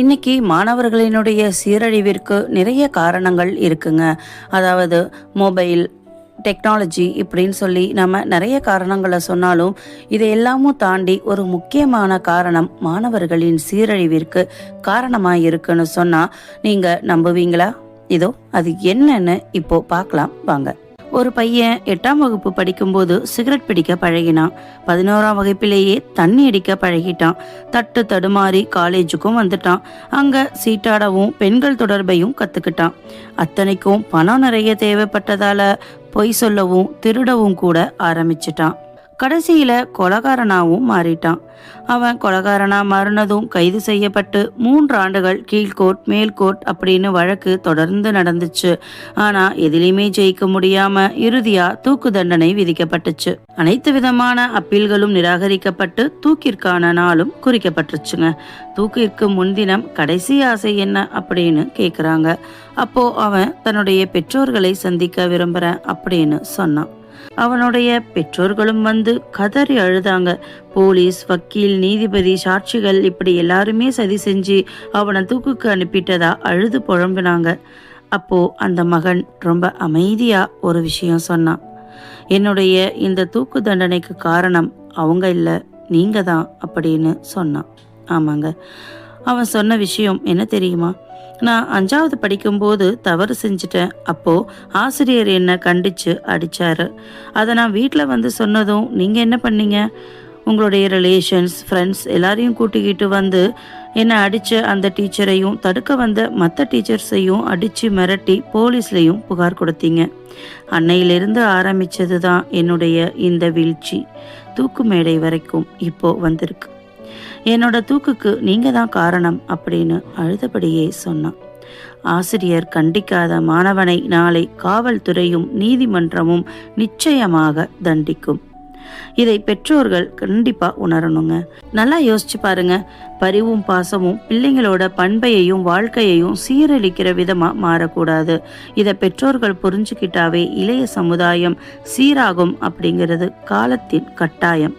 இன்னைக்கு மாணவர்களினுடைய சீரழிவிற்கு நிறைய காரணங்கள் இருக்குங்க. அதாவது மொபைல் டெக்னாலஜி இப்படின்னு சொல்லி நம்ம நிறைய காரணங்களை சொன்னாலும் இதை எல்லாமும் தாண்டி ஒரு முக்கியமான காரணம் மாணவர்களின் சீரழிவிற்கு காரணமாக இருக்குன்னு சொன்னால் நீங்கள் நம்புவீங்களா? இதோ அது என்னன்னு இப்போ பார்க்கலாம். வாங்க. ஒரு பையன் எட்டாம் வகுப்பு படிக்கும்போது சிகரெட் பிடிக்க பழகினான். பதினோராம் வகுப்பிலேயே தண்ணி அடிக்க பழகிட்டான். தட்டு தடுமாறி காலேஜுக்கும் வந்துட்டான். அங்க சீட்டாடவும் பெண்கள் தொடர்பையும் கத்துக்கிட்டான். அத்தனைக்கும் பணம் நிறைய தேவைப்பட்டதால பொய் சொல்லவும் திருடவும் கூட ஆரம்பிச்சிட்டான். கடைசியில கொலகாரனாவும் மாறிட்டான். அவன் கொலகாரனா மாறினதும் கைது செய்யப்பட்டு மூன்று ஆண்டுகள் கீழ்கோர்ட் மேல்கோர்ட் அப்படின்னு வழக்கு தொடர்ந்து நடந்துச்சு. ஆனா எதிலையுமே ஜெயிக்க முடியாம இறுதியா தூக்கு தண்டனை விதிக்கப்பட்டுச்சு. அனைத்து விதமான அப்பீல்களும் நிராகரிக்கப்பட்டு தூக்கிற்கான நாளும் குறிக்கப்பட்டுருச்சுங்க. தூக்கிற்கு முன்தினம் கடைசி ஆசை என்ன அப்படின்னு கேக்குறாங்க. அப்போ அவன் தன்னுடைய பெற்றோர்களை சந்திக்க விரும்புறேன் அப்படின்னு சொன்னான். அவனுடைய பெற்றோர்களும் வந்து கதறி அழுதாங்க. போலீஸ் வக்கீல் நீதிபதி சாட்சிகள் இப்படி எல்லாருமே சதி செஞ்சு அவனை தூக்குக்கு அனுப்பிட்டதா அழுது புழம்பினாங்க அப்போ அந்த மகன் ரொம்ப அமைதியா ஒரு விஷயம் சொன்னான். என்னுடைய இந்த தூக்கு தண்டனைக்கு காரணம் அவங்க இல்லை நீங்க தான் அப்படின்னு சொன்னான். ஆமாங்க. அவன் சொன்ன விஷயம் என்ன தெரியுமா? நான் அஞ்சாவது படிக்கும்போது தவறு செஞ்சுட்டேன். அப்போ ஆசிரியர் என்னை கண்டிச்சு அடிச்சாரு. அதை நான் வீட்டில் வந்து சொன்னதும் நீங்கள் என்ன பண்ணீங்க? உங்களுடைய ரிலேஷன்ஸ் ஃப்ரெண்ட்ஸ் எல்லாரையும் கூட்டிக்கிட்டு வந்து என்னை அடித்த அந்த டீச்சரையும் தடுக்க வந்த மற்ற டீச்சர்ஸையும் அடித்து மிரட்டி போலீஸ்லேயும் புகார் கொடுத்தீங்க. அன்னையிலிருந்து ஆரம்பித்தது தான் என்னுடைய இந்த வீழ்ச்சி. தூக்கு மேடை வரைக்கும் இப்போ வந்திருக்கு. என்னோட தூக்குக்கு நீங்க தான் காரணம் அப்படின்னு அழுதபடியே சொன்னான். ஆசிரியர் கண்டிக்காத மாணவனை நாளை காவல்துறையும் நீதிமன்றமும் நிச்சயமாக தண்டிக்கும். இதை பெற்றோர்கள் கண்டிப்பா உணரணுங்க. நல்லா யோசிச்சு பாருங்க. பரிவும் பாசமும் பிள்ளைங்களோட பண்பையையும் வாழ்க்கையையும் சீரழிக்கிற விதமா மாறக்கூடாது. இதை பெற்றோர்கள் புரிஞ்சுக்கிட்டாவே இளைய சமுதாயம் சீராகும் அப்படிங்கிறது காலத்தின் கட்டாயம்.